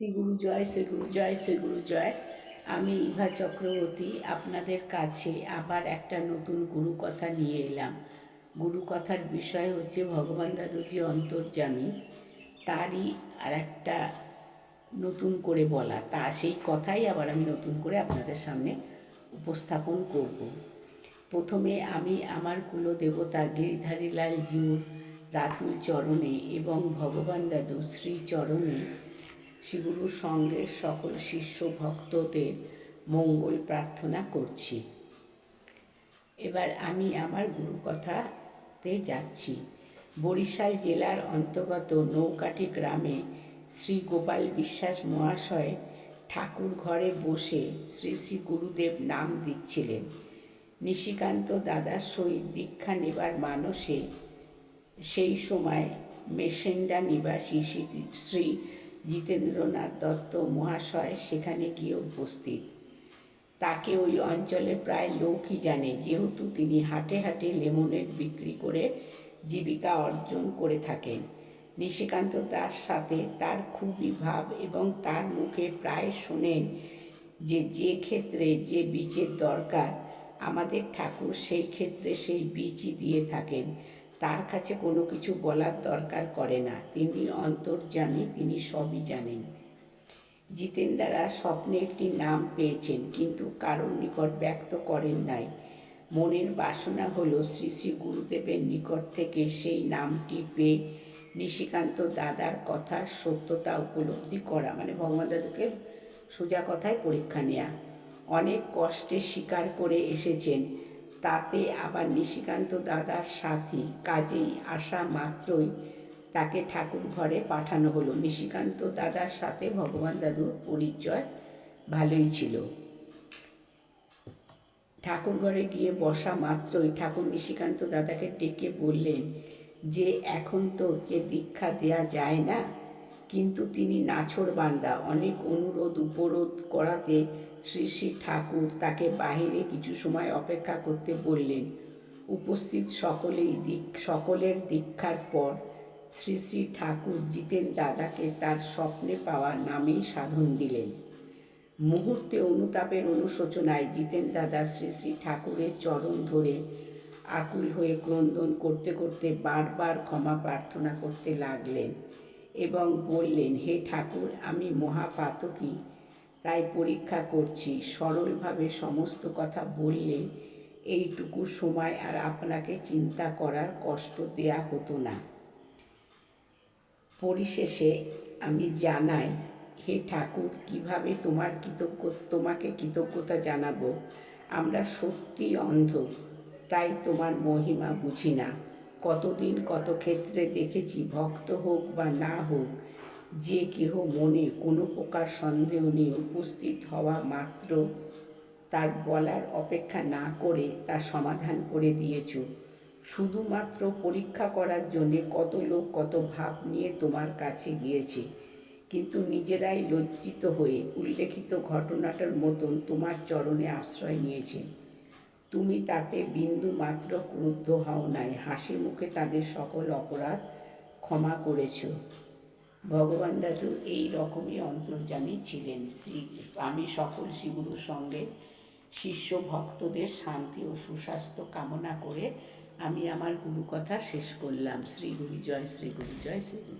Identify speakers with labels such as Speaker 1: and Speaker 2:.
Speaker 1: শ্রী গুরু জয় শ্রী গুরু জয় শ্রী গুরু জয়। আমি ইভা চক্রবর্তী আপনাদের কাছে আবার একটা নতুন গুরু কথা নিয়ে এলাম। গুরু কথার বিষয় হচ্ছে ভগবান দাদুজি অন্তর্যামী। তারই আর একটা নতুন করে বলা। তা সেই কথাই আবার আমি নতুন করে আপনাদের সামনে উপস্থাপন করব। প্রথমে আমি আমার কুলদেবতা গিরিধারীলাল জিউর রাতুল চরণে এবং ভগবান দাদু শ্রীচরণে শ্রীগুরুর সঙ্গে সকল শিষ্য ভক্তদের মঙ্গল প্রার্থনা করছি। এবার আমি আমার গুরু কথাতে যাচ্ছি। বরিশাল জেলার অন্তর্গত নৌকাটি গ্রামে শ্রী গোপাল বিশ্বাস মহাশয় ঠাকুর ঘরে বসে শ্রী শ্রী গুরুদেব নাম দিচ্ছিলেন। নিশিকান্ত দাদার সহিত দীক্ষা নেবার মানসে সেই সময় মেসেন্ডা নিবাসী শ্রী জিতেন্দ্রনাথ দত্ত মহাশয় সেখানে গিয়ে উপস্থিত। তাকে ওই অঞ্চলে প্রায় লোকই জানে, যেহেতু তিনি হাটে হাটে লেমনেড বিক্রি করে জীবিকা অর্জন করে থাকেন। নিশিকান্ত দাস সাথে তার খুবই ভাব এবং তার মুখে প্রায় শোনেন যে যে ক্ষেত্রে যে বীজের দরকার, আমাদের ঠাকুর সেই ক্ষেত্রে সেই বীজই দিয়ে থাকেন। তার কাছে কোনো কিছু বলার দরকার করে না। তিনি অন্তর্যামী তিনি সবই জানেন। জিতেন্দারা স্বপ্নে একটি নাম পেয়েছেন, কিন্তু কারোর নিকট ব্যক্ত করেন নাই। মনের বাসনা হলো শ্রী শ্রী গুরুদেবের নিকট থেকে সেই নামটি পেয়ে নিশিকান্ত দাদার কথার সত্যতা উপলব্ধি করা মানে ভগবান দাদুকে সোজা কথায় পরীক্ষা নেয়া। অনেক কষ্টে স্বীকার করে এসেছেন। তাতে আবার নিশিকান্ত দাদার সাথী কাজেই আসা মাত্রই তাকে ঠাকুর ঘরে পাঠানো হলো। নিশিকান্ত দাদার সাথে ভগবান দাদুর পরিচয় ভালোই ছিল। ঠাকুর ঘরে গিয়ে বসা মাত্রই ঠাকুর নিশিকান্ত দাদাকে ডেকে বললেন যে, এখন তো কে দীক্ষা দেয়া যায় না? কিন্তু তিনি নাছড় বান্দা। অনেক অনুরোধ উপরোধ করাতে শ্রী শ্রী ঠাকুর তাকে বাহিরে কিছু সময় অপেক্ষা করতে বললেন। উপস্থিত সকলেই দিক, সকলের দীক্ষার পর শ্রী শ্রী ঠাকুর জিতেন দাদাকে তার স্বপ্নে পাওয়া নামেই সাধন দিলেন। মুহূর্তে অনুতাপের অনুশোচনায় জিতেন দাদা শ্রী শ্রী ঠাকুরের চরণ ধরে আকুল হয়ে ক্রন্দন করতে করতে বারবার ক্ষমা প্রার্থনা করতে লাগলেন। এবং বললেন, হে ঠাকুর, আমি মহাপাতকী। তাই পরীক্ষা করছি। সরলভাবে সমস্ত কথা বললে এইটুকু সময় আর আপনাকে চিন্তা করার কষ্ট দেয়া হতো না। পরিশেষে আমি জানাই, হে ঠাকুর, কীভাবে তোমার কৃতজ্ঞ, তোমাকে কৃতজ্ঞতা জানাব? আমরা সত্যি অন্ধ, তাই তোমার মহিমা বুঝি না। কতদিন কত ক্ষেত্রে দেখেছি ভক্ত হোক বা না হোক, যে কেহ মনে কোনো প্রকার সন্দেহ নিয়ে উপস্থিত হওয়া মাত্র তার বলার অপেক্ষা না করে তার সমাধান করে দিয়েছ। শুধুমাত্র পরীক্ষা করার জন্যে কত লোক কত ভাব নিয়ে তোমার কাছে গিয়েছে। কিন্তু নিজেরাই লজ্জিত হয়ে উল্লেখিত ঘটনাটার মতন তোমার চরণে আশ্রয় নিয়েছে। তুমি তাতে বিন্দু মাত্র ক্রুদ্ধ হও নাই। হাসি মুখে তাদের সকল অপরাধ ক্ষমা করেছ। ভগবান দাদু, এই রকমই অন্তর্যামী ছিলেন শ্রী আমি সকল শ্রীগুরুর সঙ্গে শিষ্য ভক্তদের শান্তি ও সুস্বাস্থ্য কামনা করে আমি আমার গুরু কথা শেষ করলাম। শ্রী গুরু জয় শ্রী গুরু জয় শ্রী গুরু